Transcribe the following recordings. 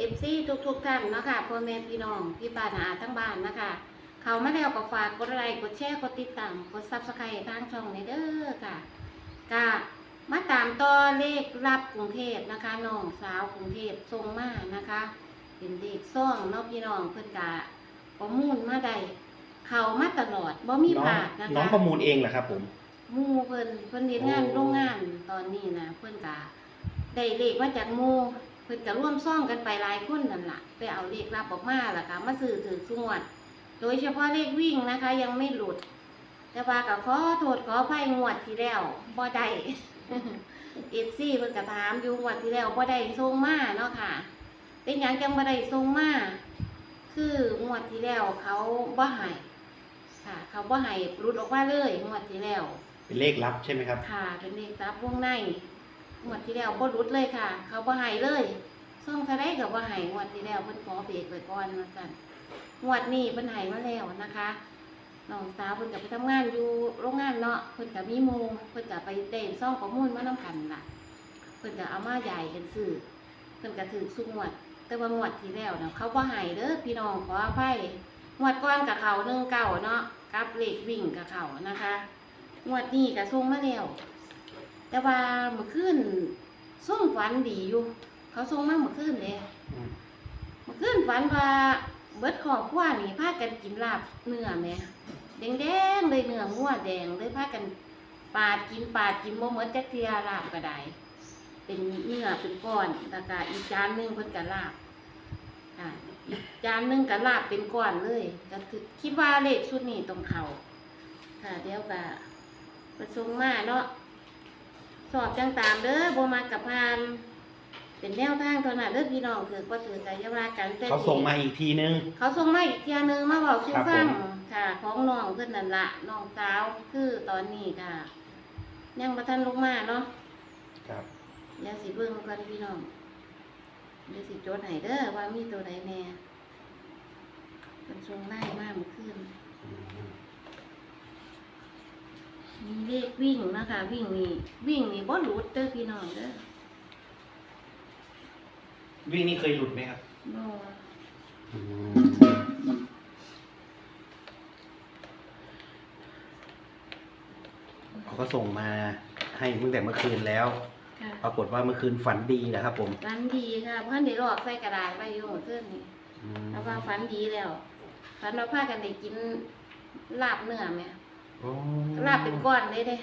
เอฟซีทุกทุกๆท่านเนาะค่ะพ่อแม่พี่น้องพี่ป้านาอาทั้งบ้านนะคะ เขามาแล้วก็ฝากกดไลค์กดแชร์กดติดตามกดซับสไครต์ทางช่องในเด้อค่ะก็มาตามต่อเลขรับกรุงเทพนะคะน้องสาวกรุงเทพทรงมานะคะ เป็นเลขซ่องเนาะพี่น้องเพิ่นกะประมูลมาได้เขามาตลอดบ่มีน้องผาดนะคะ น้องประมูลเองเหรอครับผม หมู่เพิ่นเพิ่นเฮ็ดงานโอ้ โรงงานตอนนี้นะเพิ่นกะได้เลขมาจากหมู่เพิ่นก็ร่วมซ่องกันไปหลายคนนั่นล่ะ ไปเอาเลขรับออกมาล่ะค่ะมาซื้อถือสงวด โดยเฉพาะเลขวิ่งนะคะ ยังไม่หลุด แต่ว่าก็ขอโทษขออภัยงวดที่แล้วบ่ได้เอฟซีเพิ่นก็ถามอยู่งวดที่แล้วบ่ได้ส่งมาเนาะค่ะ เป็นหยังจังบ่ได้ส่งมาคืองวดที่แล้วเขาบ่ให้ค่ะ เขาบ่ให้หลุดออกมาเลยงวดที่แล้วเป็นเลขลับใช่ไหมครับ ค่ะเป็นเลขทรัพย์วงในงวดที่แล้วบ่หลุดเลยค่ะ เขาบ่ให้เลย ส่งเท่าไดก็บ่ให้งวดที่แล้วเพิ่นขอเบรกไว้ก่อนว่าซั่นงวดนี้เพิ่นให้มาแล้วนะคะน้องสาวเพิ่นก็ไปทำงานอยู่โรงงานเนาะเพิ่นก็มีมูเพิ่นก็ไปเต้นซ่องข้อมูลมานํกันล่ะ เพิ่นก็เอามาใหญ่กันซื้อเพิ่นก็ถือสุงวด แต่ว่างวดที่แล้วน่ะเขาบ่ให้เด้อพี่น้องขออภัยงวดก่อนกับเขา1 9เก่าเนาะกับเลขวิ่งกับเขานะคะงวดนี้ก็ส่งมาแล้วแต่ว่าเมื่อคืนส่งฝันดีอยู่ เขาส่งมาเมื่อคืนเลยอืมเมื่อคืนฝันว่าเบิดขอบครัวนี่พากันกินลาบเนื้อแหม่แดงๆเลยเนื้องัวแดงเลยพากันปาดกินปาดกินบ่หมดจักเทียลาบก็ได้เป็นเนื้อเป็นก้อนแล้วก็อีกจานหนึงเพิ่นก็ลาบอ่าอีกจานหนึงก็ลาบเป็นก้อนเลยก็คือคิดว่าเลขชุดนี้ตรงเขาค่ะเดี๋ยวก็ประชุมมาเนาะสอบจังตามเด้อบ่มากับพาน เป็นแนวทางเท่านั้นเด้อพี่น้องคือบ่ถือใจอยาว่ากันแต่เขาส่งมาอีกทีนึง เขาส่งมาอีกเทียหนึงมาบอกสู่ครับฟังผมค่ะ ของน้องเพิ่นนั่นละน้องสาวคือตอนนี้ค่ะ ยังบ่ทันลงมาเนาะครับเดี๋ยวสิเบิ่งก่อนพี่น้องเดี๋ยวสิจดให้เด้อว่ามีตัวใดแน่เพิ่นส่งไล่มาเมื่อคืนอืมมีเลขวิ่งนะคะ วิ่งนี่วิ่งนี่บ่หลุดเด้อพี่น้องเด้อ วิ่งนี่เคยหลุดไหมครับ บ่อืมเขาก็ส่งมาให้ตั้งแต่เมื่อคืนแล้ว ค่ะปรากฏว่าเมื่อคืนฝันดีนะครับ ผมฝันดีค่ะเพิ่นได้ลอกใส่กระดาษไว้อยู่เมื่อคืนนี่อืมแล้วว่าฝันดีแล้วฝันว่าพากันได้กินลาบเนื้อแหม่โอ้ลาบเป็นก้อนเลยเด้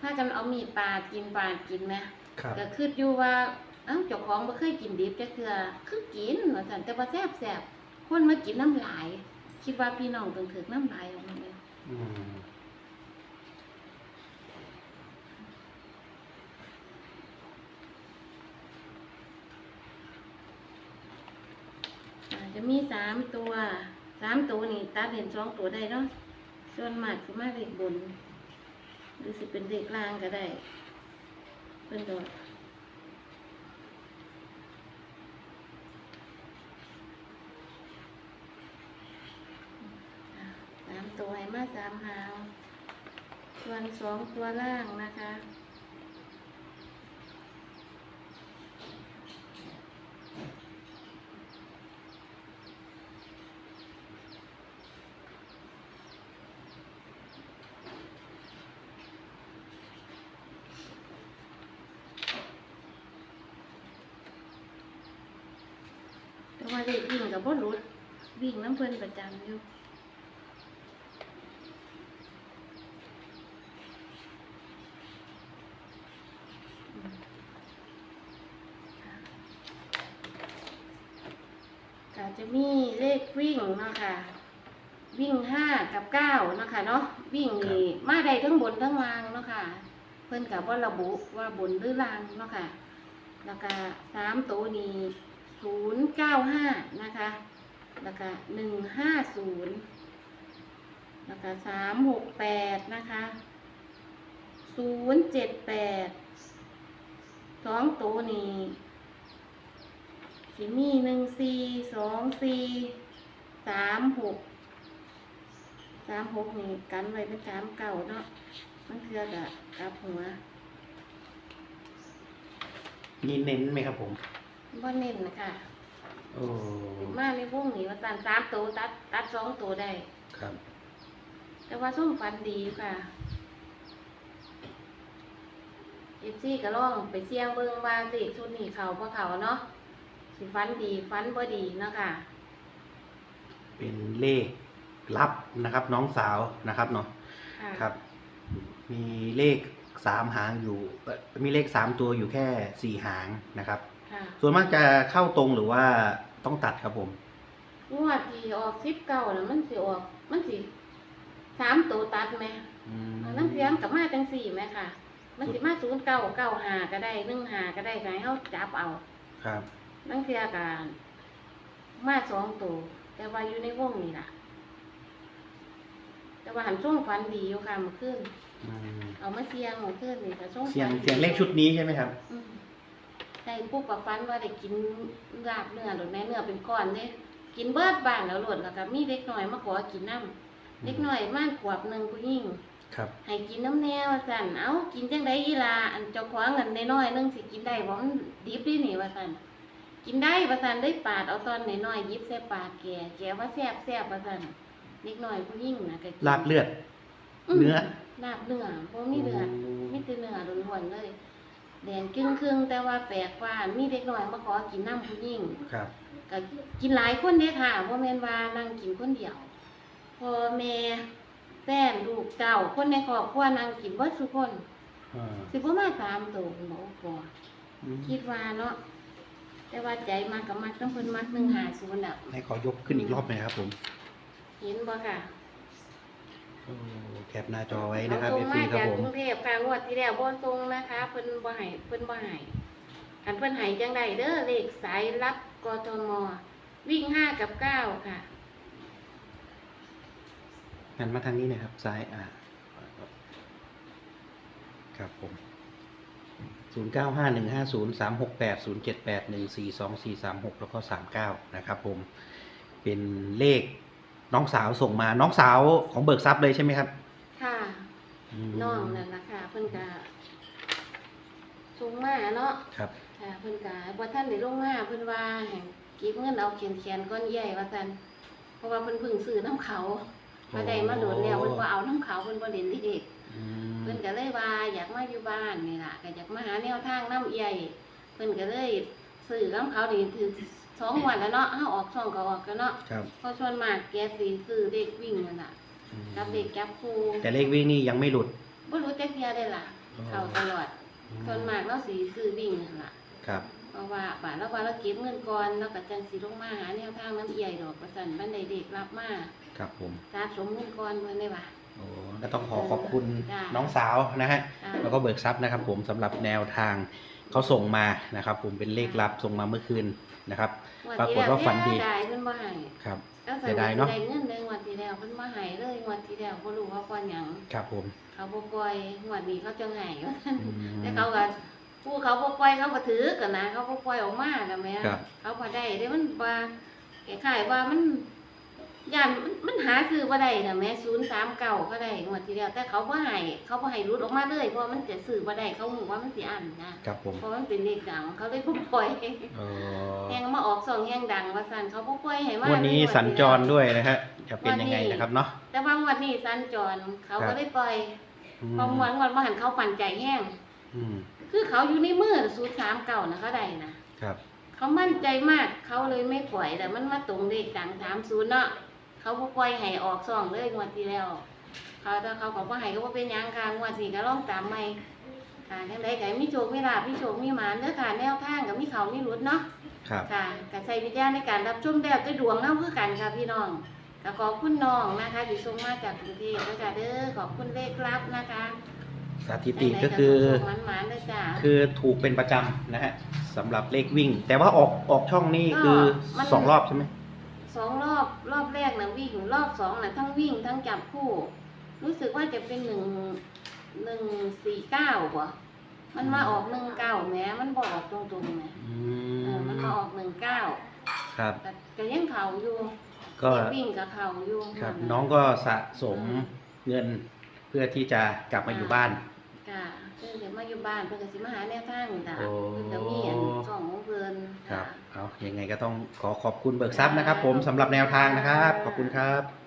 พากันเอามีดปาดกินปาดกินแหม ครับ ก็คิดอยู่ว่าเอ้าเจ้าของบ่เคยกินดิบจักเทื่อคือกินว่าซั่นแต่ว่าแซ่บๆคนมากินน้ำลาย คิดว่าพี่น้องต้องถึกน้ำลายออกมาเลยอืมอาจจะมีสามตัวสามตัวนี่ตัดเห็นสองตัวได้เนาะส่วนมากสิมาเลขบน หรือสิเป็นเลขล่างก็ได้เป็นตัวอะสา มาสามหาง ส่วนสองตัวล่างนะคะแต่ว่าเด็กวิ่งกับบ่หลุดวิ่งน้ำเพลินประจำอยู่อืมค่ะก็ จะมีเลขวิ่งเนาะค่ะ วิ่งห้ากับเก้าเนาะค่ะเนาะวิ่งนี่มาได้ทั้งบนทั้งล่างเนาะค่ะ เพิ่นกับว่าระบุว่าบนหรือล่างเนาะค่ะ แล้วก็สามตัวนี้ศูนย์เก้าห้านะคะ แล้วก็หนึ่งห้าศูนย์แล้วก็สามหกแปดนะคะศูนย์เจ็ดแปดสองตัวนี้ สิมีหนึ่งสี่สองสี่สามหกสามหกนี่กันไว้เป็นสามเก่าเนาะมันเทือกะกลับหัวมีเน้นไหมครับผมบ่เน้นนะคะโอ้มาในวงนี้ว่าสั่นสามตัวตัดตัดสองตัวได้ ครับ แต่ว่าส้มฟันดีอยู่ค่ะเอฟซีก็ลองไปเสี่ยงเบิ่งว่าเลขชุดนี้เขาบ่เขาเนาะ สิฟันดีฟันบ่ดีเนาะค่ะ เป็นเลขลับนะครับ น้องสาวนะครับเนาะค่ะครับ มีเลขสามหางอยู่เอ่อมีเลขสามตัวอยู่แค่สี่หางนะครับ ค่ะส่วนมากจะเข้าตรงหรือว่าต้องตัดครับผมงวดที่ออกสิบเก้าแล้วมันสิออก มันสิสามตัวตัดไหมอืมนั่งเทียมกับมาจังสี่ไหมค่ะ มันสิมาศูนย์เก้าเก้าหาก็ได้หนึ่งหาก็ได้ก็ให้เขาจับเอา ครับ นั่งเทียกันมาสองตัวแต่ว่าอยู่ในวงนี่ล่ะ แต่ว่าหันช่วงฟันดีอยู่ค่ะเมื่อคืนอืมเอามาเสียงเมื่อคืนนี่ค่ะช่วงเสียงฟันดีเสียงเลขชุดนี้ใช่ไหมครับ อืมได้ปุ๊บกับฟันว่าได้กินลาบเนื้อหรือแม่เนื้อเป็นก้อนเด้กินเบิดบ้านแล้วหลดแล้วก็มีเด็กน้อยมาขอกินน้ำเด็กน้อยม่านขวบหนึ่งผู้หญิง ครับ ให้กินน้ำแนวว่าสั่น เอ้า กินจังไดอีลาอันเจ้าของเงินน้อยๆนึงสิกินได้บ่มันดิบดินี่ว่าสั่น กินได้ว่าสั่นได้ปาดเอาตอนน้อยๆหยิบใส่ปากแกแกว่าแซ่บแซ่บว่าสั่นเด็กน้อยผู้หญิงน่ะก็กินลาบเลือด มเนื้อ ลาบเนื้อบ่มีเลือดมีแต่เนื้อล้วนๆเลยแดงครึ่งครึ่งๆแต่ว่าแปลกว่ามีเด็กน้อยมาขอกินน้ำผู้หญิงครับ ก็กินหลายคนเด้ค่ะบ่แม่นว่านั่งกินคนเดียวพ่อแม่แฟนลูกเจ้าคนในครอบครัวนั่งกินเบิดทุกคนอ่าสิบ่มาตามตัวคุณหมอบ่อืมคิดว่าเนาะ แต่ว่าใจมากกับมักต้องเพิ่นมัก150แล้วให้ขอยกขึ้นอีกรอบหน่อยครับผมเห็นบ่ค่ะโอ้แคปหน้าจอไว้นะครับเอาเอส่งฟซีมาครับจากผมกรุงเทพค่ะงวดที่แล้วบ่ส่งนะคะเพิ่นบ่ให้เพิ่นบ่ให้คันเพิ่นให้จังไดเด้อเลขสายรับกทมวิ่งห้ากับเก้าค่ะ หันมาทางนี้นะครับซ้ายอ่าครับผม ศูนย์เก้าห้าหนึ่งห้าศูนย์สามหกแปดศูนย์เจ็ดแปดหนึ่งสี่สองสี่สามหกแล้วก็สามเก้านะครับผม เป็นเลขน้องสาวส่งมา น้องสาวของเบิกทรัพย์เลยใช่ไหมครับ ค่ะ มน้องนั่นล่ะค่ะ เพิ่นก็ส่งมาเนาะครับ ค่ะเพิ่นก็บ่ทันได้ลงมาเพิ่นว่าให้เก็บเงินเอาเขียนเขียนๆก้อนใหญ่ว่าซั่นเพราะว่าเพิ่นเพิ่งซื้อน้ำเขาพอได้มาโดนแล้วเพิ่นบ่เอาน้ำเขาเพิ่นบ่เล่นเด็กอืม เพิ่นก็เลยว่าอยากมาอยู่บ้านนี่ล่ะก็อยากมาหาแนวทางน้ำใหญ่เพิ่นก็เลยซื้อน้ำเขานี่ถือสองวันแล้วเนาะเฮาออกช่องก็ออกกันเนาะครับเพราะส่วนมากแกสิซื้อเด็กวิ่งนั่นล่ะอืมกับเด็กจับคู่แต่เลขวิ่งนี่ยังไม่หลุดบ่รู้จักเที่ยได้ล่ะเข้าตลอดส่วนมากเราสิซื้อวิ่งนั่นล่ะครับ เพราะว่าบาทแล้วว่าเราเก็บเงินก่อนแล้วก็จังสิลงมาหาแนวทางน้ำเอี่ยดอกประจันบันไดเด็กรับมาครับผมสะสมเงินก่อนเพิ่นได้ว่า โอ้ก็ต้องขอขอบคุณจ้ะน้องสาวนะฮะอ่าแล้วก็เบิกทรัพย์นะครับผมสำหรับแนวทางเขาส่งมานะครับ ผมเป็นเลขลับส่งมาเมื่อคืนนะครับ ปรากฏว่าฝันดีงที่แล้วเสียดายเพิ่นบ่ให้ครับแล้วเสียดายเนาะได้เงินเดือนงวันที่แล้วเพิ่นบ่ให้เลยงวันที่แล้วบ่รู้ว่าก่อนหยังครับผมเขาบ่ปล่อยงวดนี้เขาจังให้ว่าซั่นอืม แต่เขาก็ผู้เขาบ่ปล่อยเขาก็ถือกันนะ เขาบ่ปล่อยออกมาก็แม่ครับ เขาบ่ได้เด้มันว่าคล้ายๆว่ามัน ย่านมันมันหาซื้อบ่ได้น่ะแม่039ก็ได้งวดที่แล้วแต่เขาบ่ให้เขาบ่ให้รุดออกมาเลยเพราะมันจะซื้อบ่ได้เขาฮู้ว่ามันสิอันนะครับผมเพราะมันเป็นเลขดังเขาเลยบ่ปล่อยเออแฮงมาออกสองแฮงดังว่าซั่นเขาบ่ปล่อยให้มาวันนี้เลยสัญจรที่แล้วด้วยนะฮะจะเป็นยังไงนะครับเนาะแต่ว่างวดนี้สัญจรเขาครัก็บได้ปล่อยอืมเพองวดงวดบ่หันเขาปั่นใจแห้งอืมคือเขาอยู่ในมือสูตรสามเก่านะเขาได้นะครับ เขามั่นใจมากเขาเลยไม่ปล่อยแต่มันมาตรงเลขดังสามศูนย์เนาะ เขาบ่ปล่อยให้ออกซองเลยงวดที่แล้ว เขาถ้าเขาบอกว่าให้ก็บ่เป็นหยังค่ะงวดนี้ก็ลองตามใหม่ค่ะจังได๋ก็ให้มีโชคมีลาภมีโชคมีหมานเด้อค่ะแนวทางก็มีเขามีหลุดเนาะ ครับ ค่ะก็ใช้วิจารณ์ในการรับชมแล้วแต่ดวงเฮาคือกันค่ะพี่น้องก็ขอบคุณน้องนะคะที่ส่งมาจากกรุงเทพนะคะเด้อขอบคุณเลขลับนะคะสถิติก็คือมันหมานๆเลยจ้าคือถูกเป็นประจำนะฮะสำหรับเลขวิ่ง แต่ว่าออกออกช่องนี่ก็คือมันสองรอบใช่ไหม สองรอบรอบแรกนะวิ่งรอบสองนะทั้งวิ่งทั้งจับคู่ รู้สึกว่าจะเป็นหนึ่งหนึ่งสี่เก้าป่ะมันมาออกหนึ่งเก้าแหม้มันบอกตรงๆนะอืเออมันมาออกหนึ่งเก้าครับแต่ก็ยังเข่าอยู่ก็เด็วิ่งกับเข่าอยู่ครับน้องก็สะสมเงินเพื่อที่จะกลับมาอยู่บ้านค่ะเพิ่นเดี๋ยวมาอยู่บ้านเพิ่นก็สิมาหาแนวทางนี่ล่ะโอ้ เพิ่นก็มีอันสองของเพิ่ นนครับะเอายังไงก็ต้องขอขอบคุณเบิกทรัพย์นะครับ ผมสำหรับแนวทางนะครับ ขอบคุณครับ